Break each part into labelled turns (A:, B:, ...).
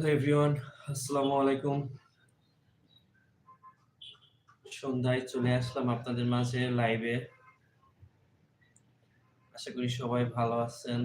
A: Hello everyone, আসসালামু আলাইকুম। সন্ধ্যায় চলে আসলাম আপনাদের মাঝে লাইভে আশা করি সবাই ভালো আছেন।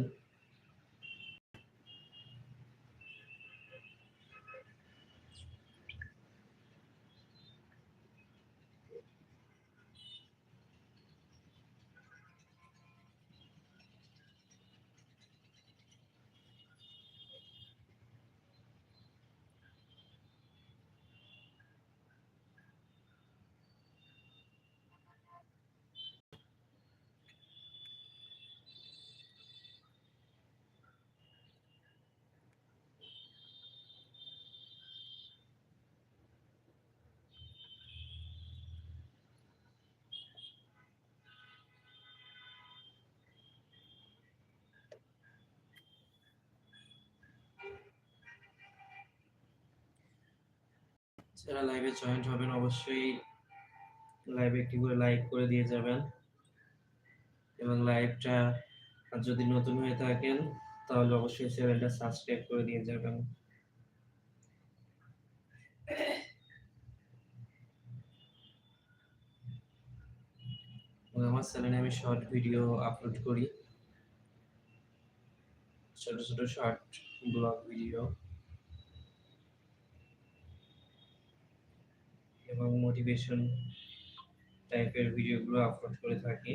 A: যারা লাইভে জয়েন্ট হবেন, অবশ্যই লাইভে একটি করে লাইক করে দিয়ে যাবেন। এবং লাইভটা যদি নতুন হয়ে থাকেন, তাহলে অবশ্যই চ্যানেলটা সাবস্ক্রাইব করে দিয়ে যাবেন। আমার চ্যানেলে আমি শর্ট ভিডিও আপলোড করি। ছোট ছোট শর্ট ব্লগ ভিডিও এবং মোটিভেশন টাইপের ভিডিওগুলো আপলোড করে থাকি।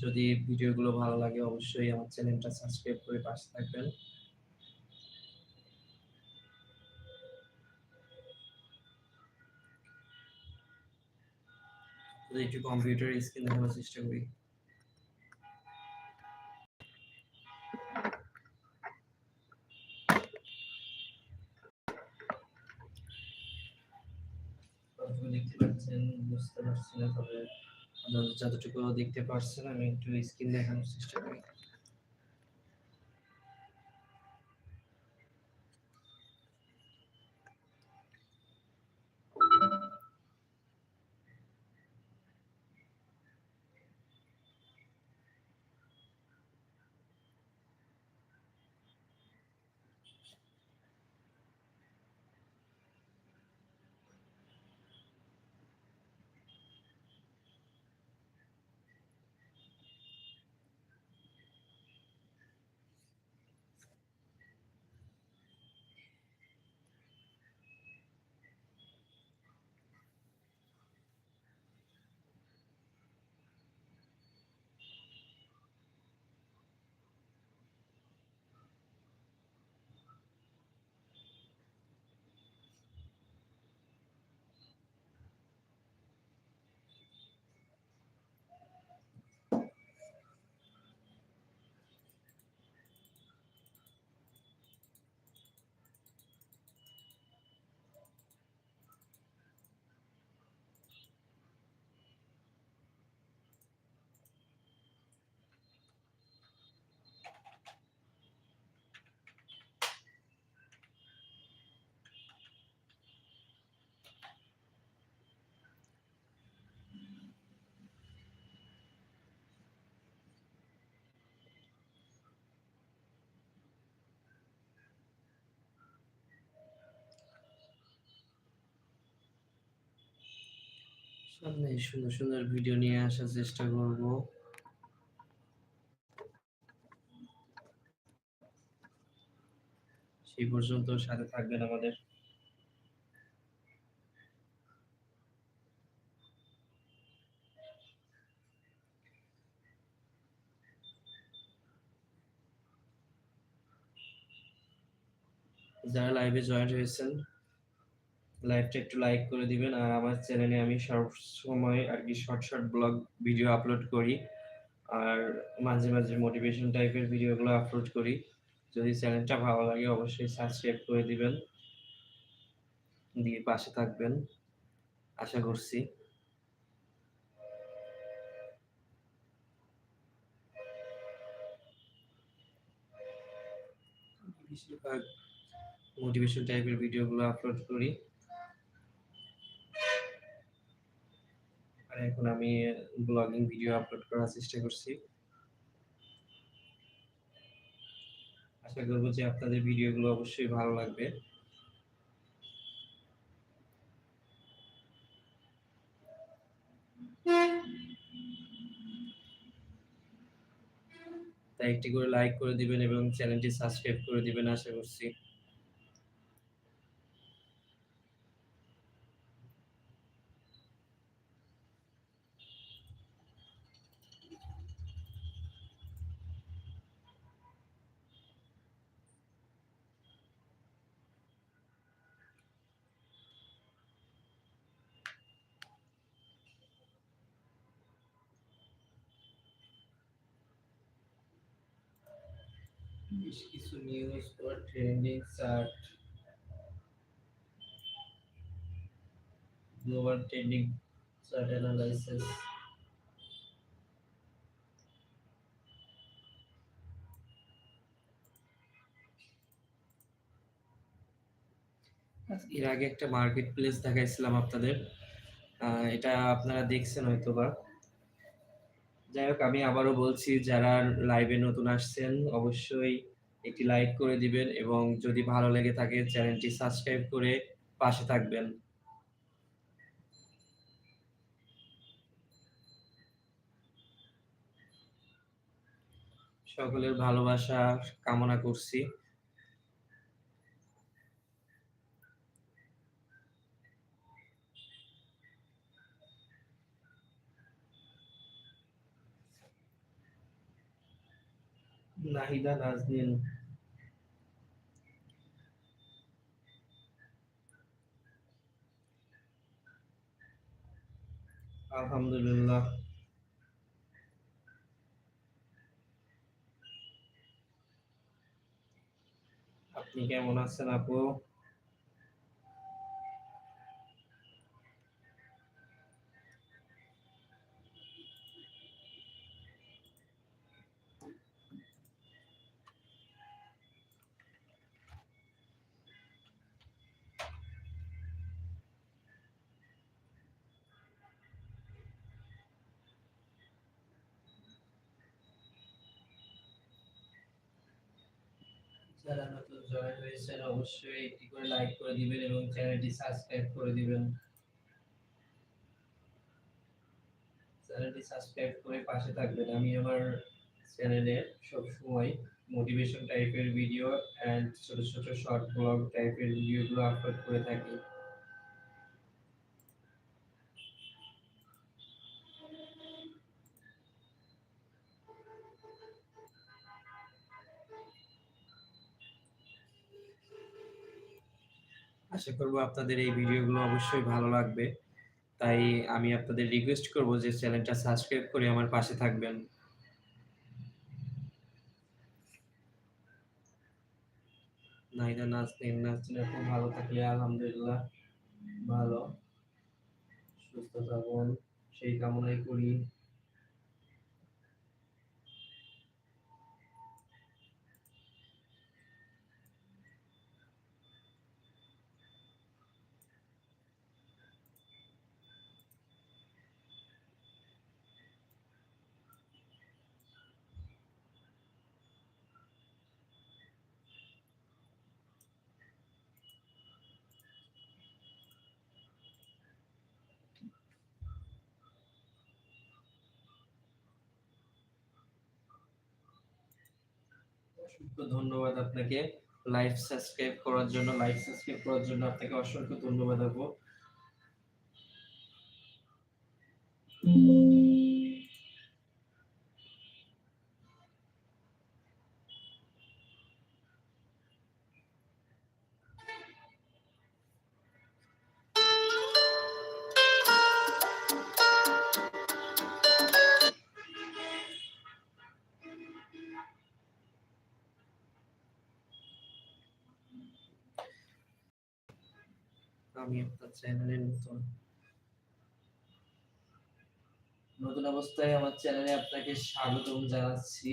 A: যদি ভিডিওগুলো ভালো লাগে, অবশ্যই আমার চ্যানেলটা সাবস্ক্রাইব করে পাশে থাকবেন। একটু কম্পিউটার স্ক্রিন দেখানোর চেষ্টা করি। যতটুকু দেখতে পারছেন আমি একটু স্ক্রিন দেখানোর চেষ্টা করি। সামনে সুন্দর সুন্দর ভিডিও নিয়ে আসার চেষ্টা করব। সেই পর্যন্ত সাথে থাকবেন আমাদের। যারা লাইভে জয়েন্ট হয়েছেন লাইভটা একটু লাইক করে দিবেন। আর আমার চ্যানেলে আমি সব সময় আর কি short short blog video upload করি। আর মাঝে মাঝে মোটিভেশন টাইপের ভিডিওগুলো আপলোড করি। যদি চ্যানেলটা ভালো লাগে, অবশ্যই সাবস্ক্রাইব করে দিবেন। দিয়ে পাশে থাকবেন। আশা করছি। মোটিভেশন টাইপের ভিডিওগুলো আপলোড করি। এখন আমি ব্লগিং ভিডিও আপলোড করার চেষ্টা করছি। আশা করব যে আপনাদের ভিডিওগুলো অবশ্যই ভালো লাগবে। তাই একটি করে লাইক করে দিবেন এবং চ্যানেলটি সাবস্ক্রাইব করে দিবেন, আশা করছি। বেশ কিছু নিউজ বা trending chart global trending chart analysis এর আগে একটা মার্কেট প্লেস দেখাইছিলাম আপনাদের। এটা আপনারা দেখছেন হয়তো বা যাই হোক, আমি আবারও বলছি, যারা লাইভে নতুন আসছেন, অবশ্যই একটি লাইক করে দিবেন এবং যদি ভালো লেগে থাকে, চ্যানেলটি সাবস্ক্রাইব করে পাশে থাকবেন। সকলের ভালোবাসা কামনা করছি। নাহিদা নাজনীন। আলহামদুলিল্লাহ। আপনি কেমন আছেন আপু? যারা নতুন জয়েন হয়েছেন, অবশ্যই একটি করে লাইক করে দিবেন এবং চ্যানেলটি সাবস্ক্রাইব করে দিবেন। চ্যানেলটি সাবস্ক্রাইব করে পাশে থাকবেন। আমি আমার চ্যানেলে সবসময় মোটিভেশন টাইপের ভিডিও অ্যান্ড ছোট ছোট শর্ট ব্লগ টাইপের ভিডিওগুলো আপলোড করে থাকি। আশা করব আপনাদের এই ভিডিওগুলো অবশ্যই ভালো লাগবে। তাই আমি আপনাদের রিকোয়েস্ট করব যে চ্যানেলটা সাবস্ক্রাইব করে আমার পাশে থাকবেন। নাইদা নাজনীন নাজনীন খুব ভালো থাকলে আলহামদুলিল্লাহ, ভালো। সুস্থ থাকুন, সেই কামনাই করি। অসংখ্য ধন্যবাদ আপনাকে লাইভ সাবস্ক্রাইব করার জন্য লাইভ সাবস্ক্রাইব করার জন্য আপনাকে অসংখ্য ধন্যবাদ আপু। চ্যানেলে নতুন। নতুন অবস্থায় আমার চ্যানেলে আপনাকে স্বাগতম জানাচ্ছি।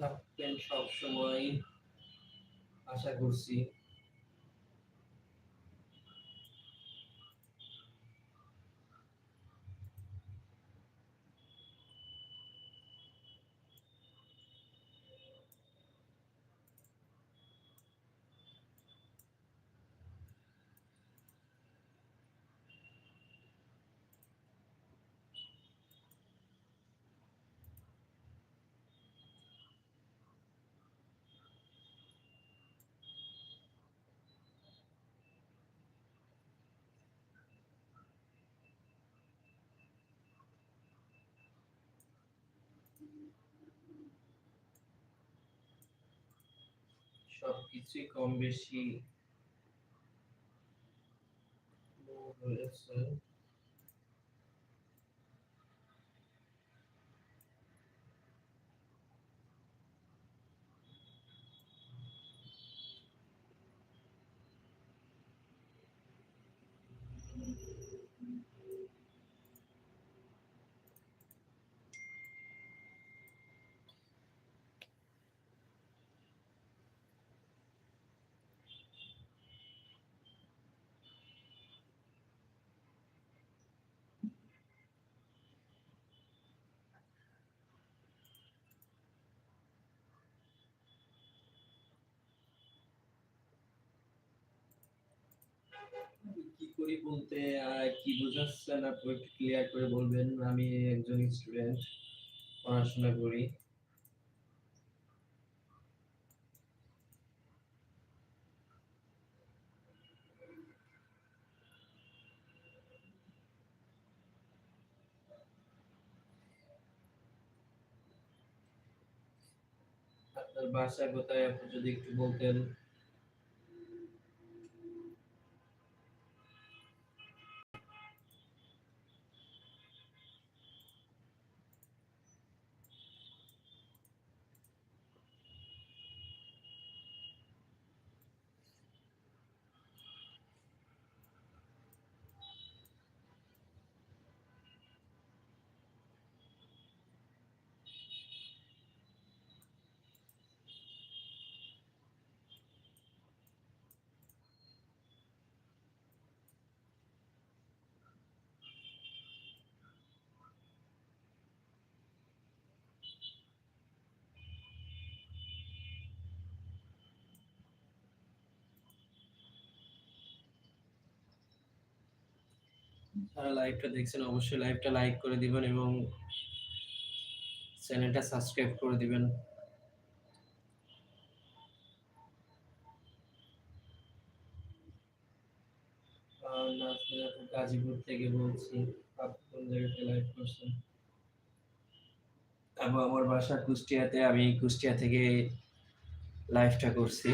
A: থাকবেন সব সময় আশা করছি সবকিছুই কম বেশি রয়েছে করি বলতে কি বোঝাচ্ছেন আপনি একটু ক্লিয়ার করে বলবেন। আমি একজন স্টুডেন্ট পড়াশোনা করি। আপনার বাসা কোথায়, আপনি যদি একটু বলতেন। যারা লাইভটা দেখছেন, অবশ্যই লাইভটা লাইক করে দিবেন এবং চ্যানেলটা সাবস্ক্রাইব করে দিবেন। গাজীপুর থেকে বলছি জায়গাতে করছেন? এবং আমার বাসা কুষ্টিয়াতে, আমি কুষ্টিয়া থেকে লাইভটা করছি।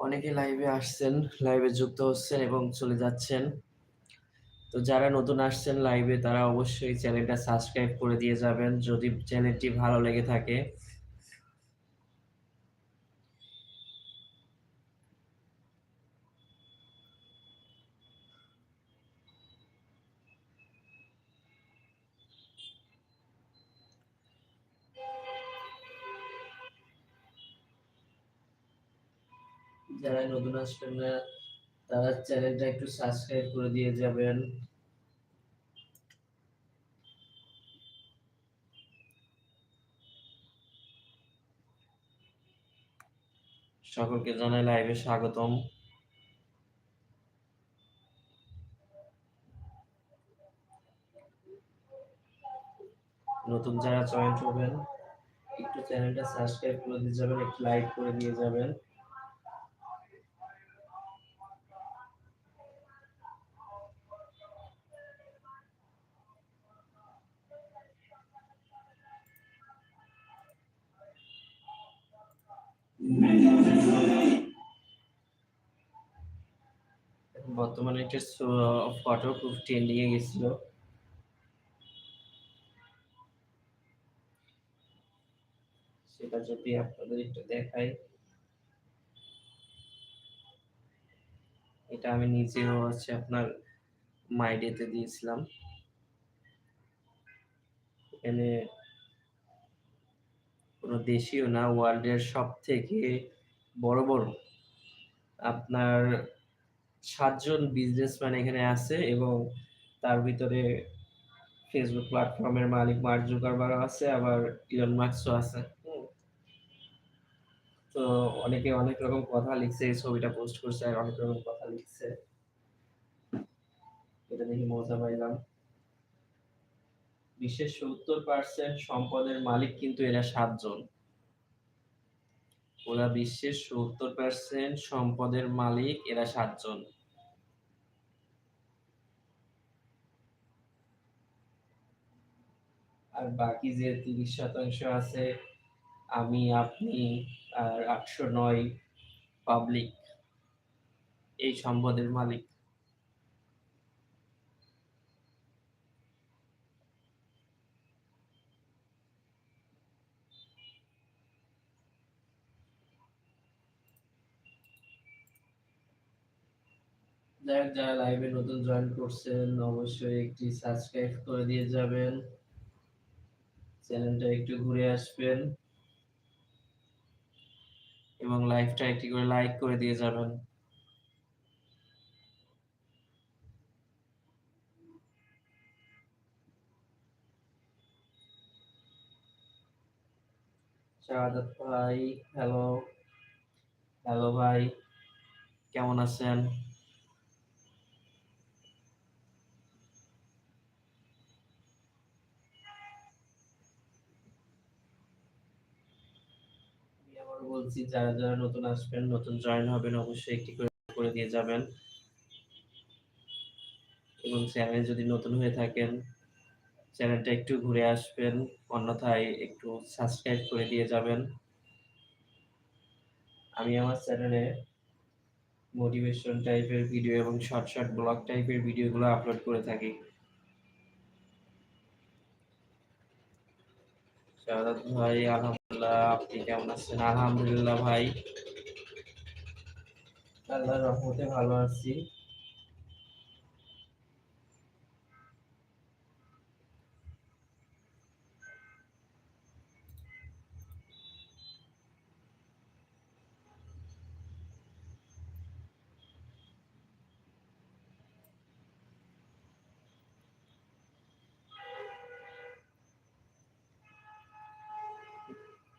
A: অনেকে লাইভে আসছেন লাইভে যুক্ত হচ্ছেন এবং চলে যাচ্ছেন। তো যারা নতুন আসছেন লাইভে তারা অবশ্যই চ্যানেলটা সাবস্ক্রাইব করে দিয়ে যাবেন। যদি চ্যানেলটি ভালো লেগে থাকে আসবেন তারা চ্যানেলটা একটু সাবস্ক্রাইব করে দিয়ে যাবেন। সকলকে জানাই লাইভে স্বাগতম। নতুন যারা জয়েন্ট হবেন একটু চ্যানেলটা সাবস্ক্রাইব করে দিয়ে যাবেন, একটু লাইক করে দিয়ে যাবেন। একটা ফটো খুব ট্রেন্ডিং এ গেছিল। সেটা যদি আপনাদের একটু দেখাই। এটা আমি নিজেও হচ্ছে আপনার মাইডেতে দিয়েছিলাম। এখানে কোনো দেশীয় না ওয়ার্ল্ডের সব থেকে বড় বড়। আপনার সাতজন বিজনেসম্যান এখানে আছে এবং তার ভিতরে ফেসবুক প্ল্যাটফর্মের মালিক মার্ক জুকারবারও আছে আবার ইলন মার্কসও আছে। তো অনেকে অনেক রকম কথা লিখছে এই ছবিটা পোস্ট করছে আর অনেক রকম কথা লিখছে। এটা দেখি মজা পাইলাম। বিশ্বের সত্তর পার্সেন্ট সম্পদের মালিক কিন্তু এরা সাতজন। ওরা বিশ্বের সত্তর পার্সেন্ট সম্পদের মালিক, এরা সাতজন। আর বাকি যে তিরিশ শতাংশ আছে, আমি, আপনি আর আটশো নয় পাবলিক এই সম্পদের মালিক। যাই যারা লাইভে নতুন জয়েন করছেন, অবশ্যই একটি সাবস্ক্রাইব করে দিয়ে যাবেন। চ্যানেলটা একটু ঘুরে আসবেন। এবং লাইভটা একটি করে লাইক করে দিয়ে যাবেন। শাহাদাত ভাই হ্যালো হ্যালো ভাই, কেমন আছেন আমি আবার বলছি, যারা যারা নতুন আসবেন, নতুন জয়েন হবেন, অবশ্যই একটি করে করে দিয়ে যাবেন। এবং চ্যানেল যদি নতুন হয়ে থাকেন চ্যানেলটা একটু ঘুরে আসবেন, অন্যথায় একটু সাবস্ক্রাইব করে দিয়ে যাবেন। আমি আমার চ্যানেলে মোটিভেশন টাইপের ভিডিও এবং শর্ট শর্ট ব্লগ টাইপের ভিডিওগুলো আপলোড করে থাকি। শাহাদাত ভাই আলহামদুলিল্লাহ। আপনি কেমন আছেন? আলহামদুলিল্লাহ ভাই। আল্লাহর রহমতে ভালো আছি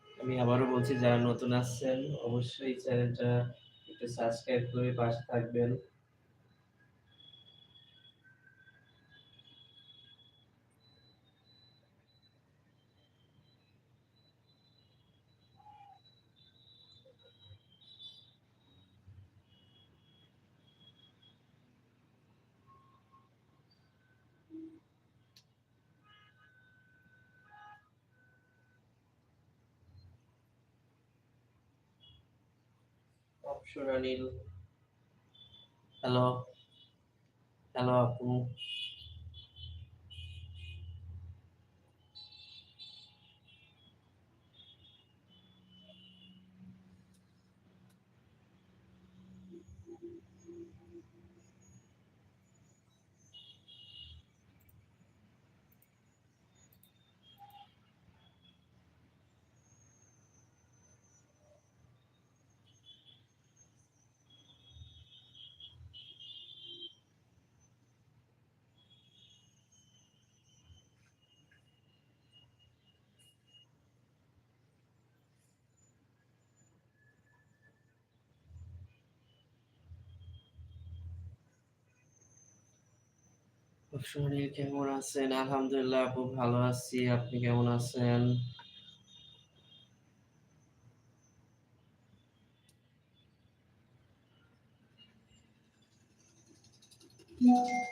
A: আমি আবারও বলছি যারা নতুন আসছেন অবশ্যই চ্যানেলটা একটু সাবস্ক্রাইব করে পাশে থাকবেন। অপসরা নীল হ্যালো হ্যালো আপু অপসরা কেমন আছেন? আলহামদুলিল্লাহ আপু ভালো আছি। আপনি কেমন আছেন? শাহাদাত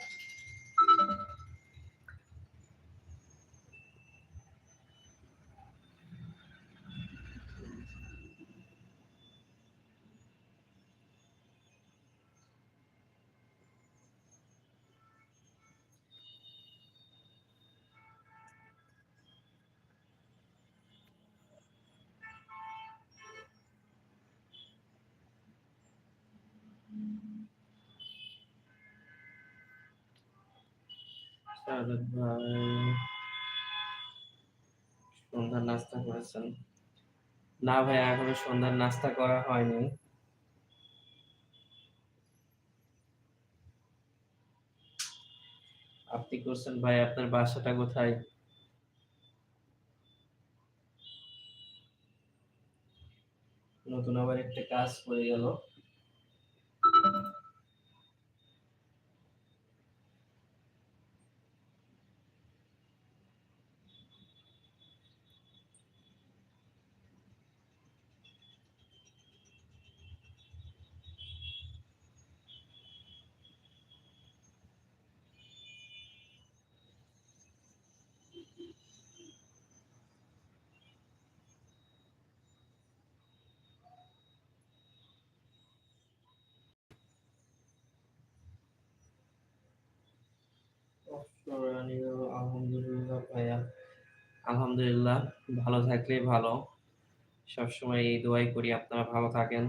A: ভাই সন্ধ্যার নাস্তা করেছেন। না ভাই, এখনও সন্ধ্যার নাস্তা করা হয়নি। আপনি করছেন ভাই, আপনার বাসাটা কোথায়? নতুন আবার একটা কাজ করে গেল। আলহামদুলিল্লাহ ভাইয়া। আলহামদুলিল্লাহ ভালো থাকলে ভালো। সবসময় এই দোয়াই করি আপনারা ভালো থাকেন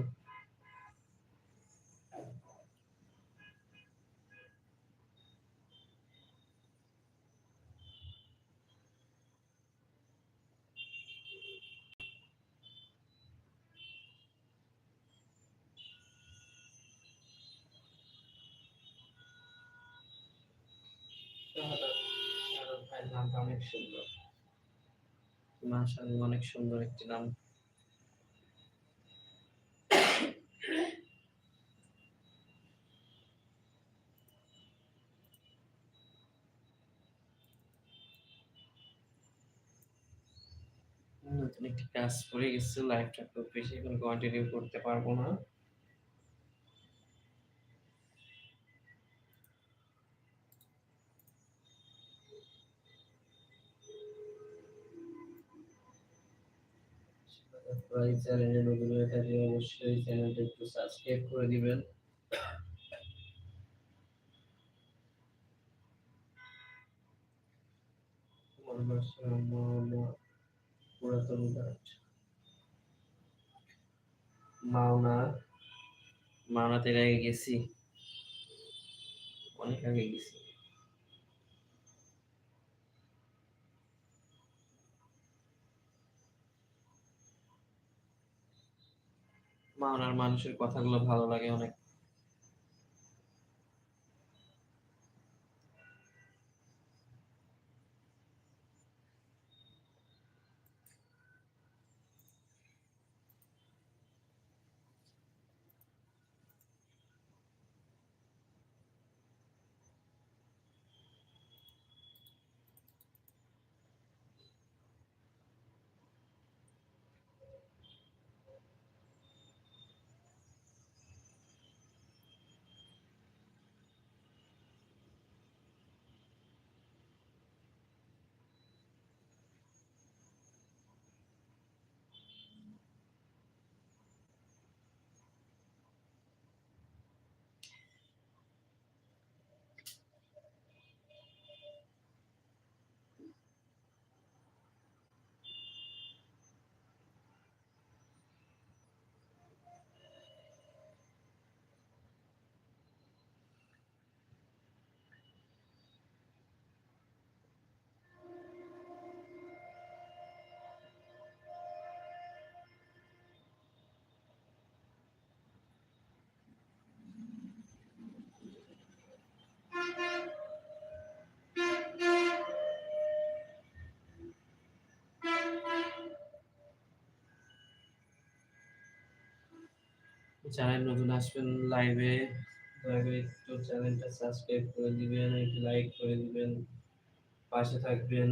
A: নামটা অনেক সুন্দর। মাশাআল্লাহ, অনেক সুন্দর একটি নাম। নতুন একটি কাজ করে গেছে লাইফটা খুব বেশি এখন কন্টিনিউ করতে পারব না। এই চ্যানেলে নতুন হয়ে থাকলে অবশ্যই চ্যানেলটা একটু সাবস্ক্রাইব করে দিবেন। পুরাতন মাওনা, মাওনাতে আগে গেছি। অনেক আগে গেছি। মাওনার মানুষের কথাগুলো ভালো লাগে অনেক। যারা নতুন আসবেন লাইভে দয়া একটু চ্যানেলটা সাবস্ক্রাইব করে দিবেন, একটু লাইক করে দিবেন, পাশে থাকবেন।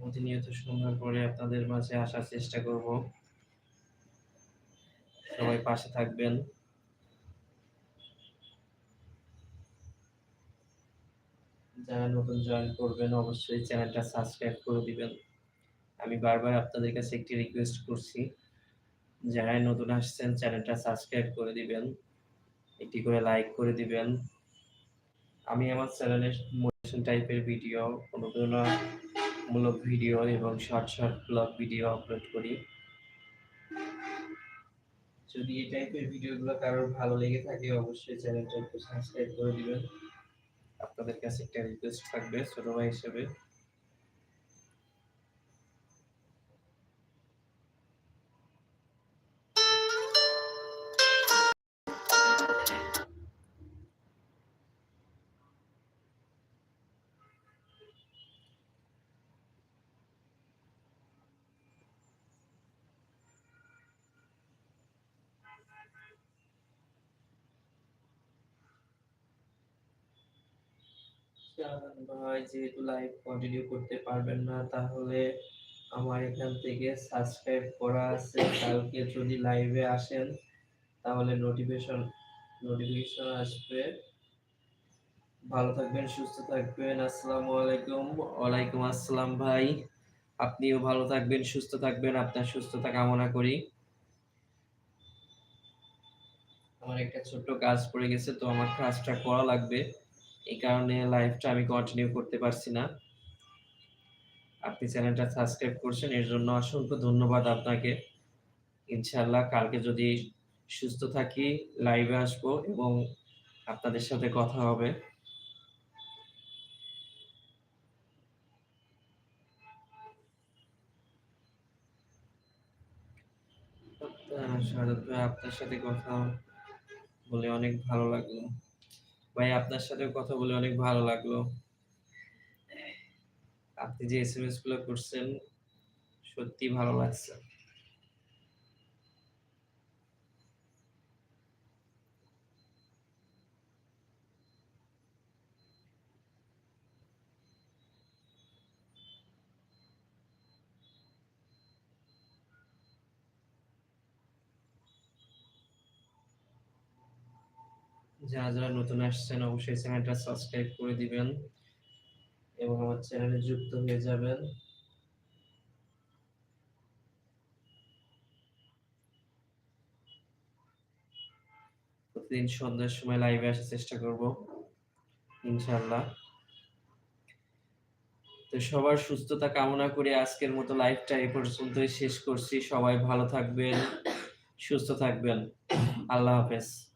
A: প্রতিনিয়ত সুন্দর করে আপনাদের মাঝে আসার চেষ্টা করব। সবাই পাশে থাকবেন। যারা নতুন জয়েন করবেন, অবশ্যই চ্যানেলটা সাবস্ক্রাইব করে দিবেন। আমি বারবার আপনাদের কাছে একটি রিকোয়েস্ট করছি, যারাই নতুন আসছেন চ্যানেলটা সাবস্ক্রাইব করে দিবেন, একটি করে লাইক করে দিবেন। আমি আমার চ্যানেলে মোটিভেশন টাইপের ভিডিও অনুপ্রেরণামূলক ভিডিও এবং short short blog video upload করি। যদি এই টাইপের ভিডিওগুলো কারোর ভালো লেগে থাকে, অবশ্যই চ্যানেলটা একটু সাবস্ক্রাইব করে দিবেন। আপনাদের কাছে একটা রিকোয়েস্ট থাকবে ছোট ভাই হিসেবে। শাহজাহান যেহেতু লাইভ কন্টিনিউ করতে পারবেন না, তাহলে আমার এখান থেকে সাবস্ক্রাইব করা আছে। কালকে যদি লাইভে আসেন, তাহলে নোটিফিকেশন নোটিফিকেশন আসবে। ভালো থাকবেন, সুস্থ থাকবেন। আসসালামু আলাইকুম। ওয়ালাইকুম আসসালাম ভাই। আপনিও ভালো থাকবেন, সুস্থ থাকবেন। আপনার সুস্থতা কামনা করি। আমার একটা ছোট্ট কাজ পড়ে গেছে, তো আমার কাজটা করা লাগবে। এই কারণে লাইভটা আমি কন্টিনিউ করতে পারছি না। আপনি চ্যানেলটা সাবস্ক্রাইব করছেন, এর জন্য অসংখ্য ধন্যবাদ আপনাকে। ইনশাআল্লাহ কালকে যদি সুস্থ থাকি লাইভে আসব এবং আপনাদের সাথে কথা হবে। আপনার সাথে কথা বলে অনেক ভালো লাগল। ভাই, আপনার সাথে কথা বলে অনেক ভালো লাগল। আপনি যে এস এম এসগুলো করছেন সত্যি ভালো লাগছে। যারা যারা নতুন আসছেন, অবশ্যই চ্যানেলটা সাবস্ক্রাইব করে দিবেন এবং আমার চ্যানেলে যুক্ত হয়ে যাবেন। প্রতিদিন সন্ধ্যার সময় লাইভে আসার চেষ্টা করব, ইনশাআল্লাহ। তো সবার সুস্থতা কামনা করে আজকের মতো লাইভটা এ পর্যন্তই শেষ করছি। সবাই ভালো থাকবেন, সুস্থ থাকবেন। আল্লাহ হাফেজ।